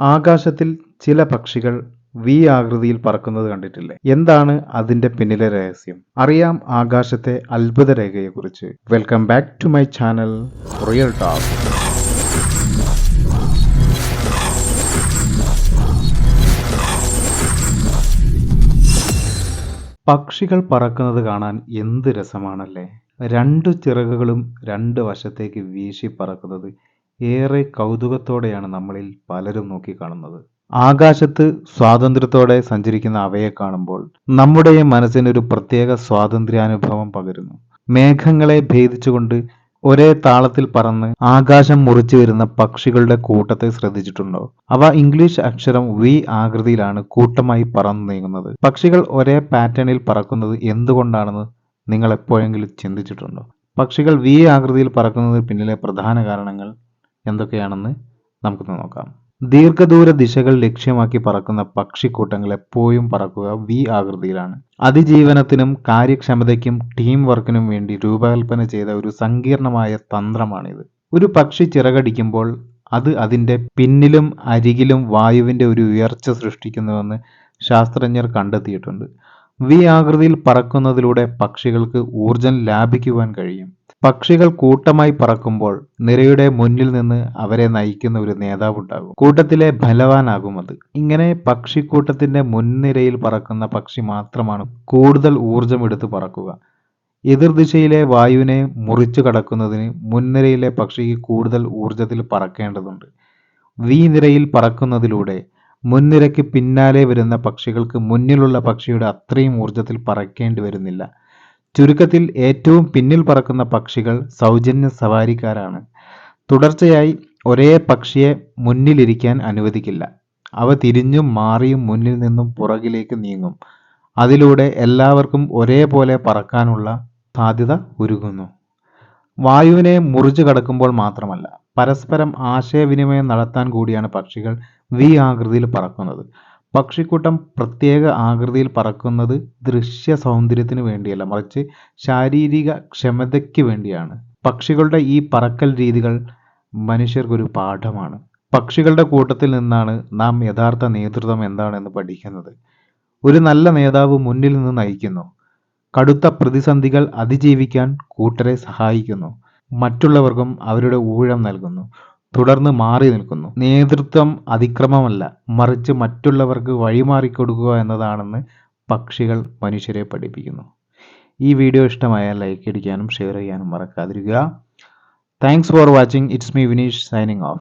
ആകാശത്തിൽ ചില പക്ഷികൾ വി ആകൃതിയിൽ പറക്കുന്നത് കണ്ടിട്ടില്ലേ? എന്താണ് അതിന്റെ പിന്നിലെ രഹസ്യം? അറിയാം ആകാശത്തെ അത്ഭുത രേഖയെക്കുറിച്ച് welcome back to my channel real talk പക്ഷികൾ പറക്കുന്നത് കാണാൻ എന്ത് രസമാണല്ലേ? രണ്ടു ചിറകുകളും രണ്ട് വശത്തേക്ക് വീശി പറക്കുന്നത് ഏറെ കൗതുകത്തോടെയാണ് നമ്മളിൽ പലരും നോക്കിക്കാണുന്നത്. ആകാശത്ത് സ്വാതന്ത്ര്യത്തോടെ സഞ്ചരിക്കുന്ന അവയെ കാണുമ്പോൾ നമ്മുടെ മനസ്സിനൊരു പ്രത്യേക സ്വാതന്ത്ര്യാനുഭവം പകരുന്നു. മേഘങ്ങളെ ഭേദിച്ചുകൊണ്ട് ഒരേ താളത്തിൽ പറന്ന് ആകാശം മുറിച്ചു വരുന്ന പക്ഷികളുടെ കൂട്ടത്തെ ശ്രദ്ധിച്ചിട്ടുണ്ടോ? അവ ഇംഗ്ലീഷ് അക്ഷരം വി ആകൃതിയിലാണ് കൂട്ടമായി പറന്നു നീങ്ങുന്നത്. പക്ഷികൾ ഒരേ പാറ്റേണിൽ പറക്കുന്നത് എന്തുകൊണ്ടാണെന്ന് നിങ്ങൾ എപ്പോഴെങ്കിലും ചിന്തിച്ചിട്ടുണ്ടോ? പക്ഷികൾ വി ആകൃതിയിൽ പറക്കുന്നതിന് പിന്നിലെ പ്രധാന കാരണങ്ങൾ എന്തൊക്കെയാണെന്ന് നമുക്കൊന്ന് നോക്കാം. ദീർഘദൂര ദിശകൾ ലക്ഷ്യമാക്കി പറക്കുന്ന പക്ഷിക്കൂട്ടങ്ങൾ എപ്പോഴും പറക്കുക വി ആകൃതിയിലാണ്. അതിജീവനത്തിനും കാര്യക്ഷമതയ്ക്കും ടീം വർക്കിനും വേണ്ടി രൂപകൽപ്പന ചെയ്ത ഒരു സങ്കീർണമായ തന്ത്രമാണിത്. ഒരു പക്ഷി ചിറകടിക്കുമ്പോൾ അത് അതിന്റെ പിന്നിലും അരികിലും വായുവിന്റെ ഒരു ഉയർച്ച സൃഷ്ടിക്കുന്നുവെന്ന് ശാസ്ത്രജ്ഞർ കണ്ടെത്തിയിട്ടുണ്ട്. വി ആകൃതിയിൽ പറക്കുന്നതിലൂടെ പക്ഷികൾക്ക് ഊർജം ലാഭിക്കുവാൻ കഴിയും. പക്ഷികൾ കൂട്ടമായി പറക്കുമ്പോൾ നിരയുടെ മുന്നിൽ നിന്ന് അവരെ നയിക്കുന്ന ഒരു നേതാവ് ഉണ്ടാകും കൂട്ടത്തിലെ ബലവാനാകും അത്. ഇങ്ങനെ പക്ഷിക്കൂട്ടത്തിന്റെ മുൻനിരയിൽ പറക്കുന്ന പക്ഷി മാത്രമാണ് കൂടുതൽ ഊർജം എടുത്ത് പറക്കുക. എതിർദിശയിലെ വായുവിനെ മുറിച്ചു കടക്കുന്നതിന് മുൻനിരയിലെ പക്ഷിക്ക് കൂടുതൽ ഊർജത്തിൽ പറക്കേണ്ടതുണ്ട്. വി നിരയിൽ പറക്കുന്നതിലൂടെ മുൻനിരയ്ക്ക് പിന്നാലെ വരുന്ന പക്ഷികൾക്ക് മുന്നിലുള്ള പക്ഷിയുടെ അത്രയും ഊർജത്തിൽ പറക്കേണ്ടി വരുന്നില്ല. ചുരുക്കത്തിൽ ഏറ്റവും പിന്നിൽ പറക്കുന്ന പക്ഷികൾ സൗജന്യ സവാരിക്കാരാണ്. തുടർച്ചയായി ഒരേ പക്ഷിയെ മുന്നിലിരിക്കാൻ അനുവദിക്കില്ല. അവ തിരിഞ്ഞും മാറിയും മുന്നിൽ നിന്നും പുറകിലേക്ക് നീങ്ങും. അതിലൂടെ എല്ലാവർക്കും ഒരേപോലെ പറക്കാനുള്ള സാധ്യത ഒരുങ്ങുന്നു. വായുവിനെ മുറിച്ചു കടക്കുമ്പോൾ മാത്രമല്ല പരസ്പരം ആശയവിനിമയം നടത്താൻ കൂടിയാണ് പക്ഷികൾ വി ആകൃതിയിൽ പറക്കുന്നത്. പക്ഷിക്കൂട്ടം പ്രത്യേക ആകൃതിയിൽ പറക്കുന്നത് ദൃശ്യ സൗന്ദര്യത്തിന് വേണ്ടിയല്ല മറിച്ച് ശാരീരിക ക്ഷമതയ്ക്ക് വേണ്ടിയാണ്. പക്ഷികളുടെ ഈ പറക്കൽ രീതികൾ മനുഷ്യർക്കൊരു പാഠമാണ്. പക്ഷികളുടെ കൂട്ടത്തിൽ നിന്നാണ് നാം യഥാർത്ഥ നേതൃത്വം എന്താണെന്ന് പഠിക്കുന്നത്. ഒരു നല്ല നേതാവ് മുന്നിൽ നിന്ന് നയിക്കുന്നു. കടുത്ത പ്രതിസന്ധികൾ അതിജീവിക്കാൻ കൂട്ടരെ സഹായിക്കുന്നു. മറ്റുള്ളവർക്കും അവരുടെ ഊഴം നൽകുന്നു. തുടർന്ന് മാറി നിൽക്കുന്നു. നേതൃത്വം അതിക്രമമല്ല മറിച്ച് മറ്റുള്ളവർക്ക് വഴിമാറിക്കൊടുക്കുക എന്നതാണെന്ന് പക്ഷികൾ മനുഷ്യരെ പഠിപ്പിക്കുന്നു. ഈ വീഡിയോ ഇഷ്ടമായാൽ ലൈക്ക് അടിക്കാനും ഷെയർ ചെയ്യാനും മറക്കാതിരിക്കുക. Thanks for watching it's me Vineesh signing off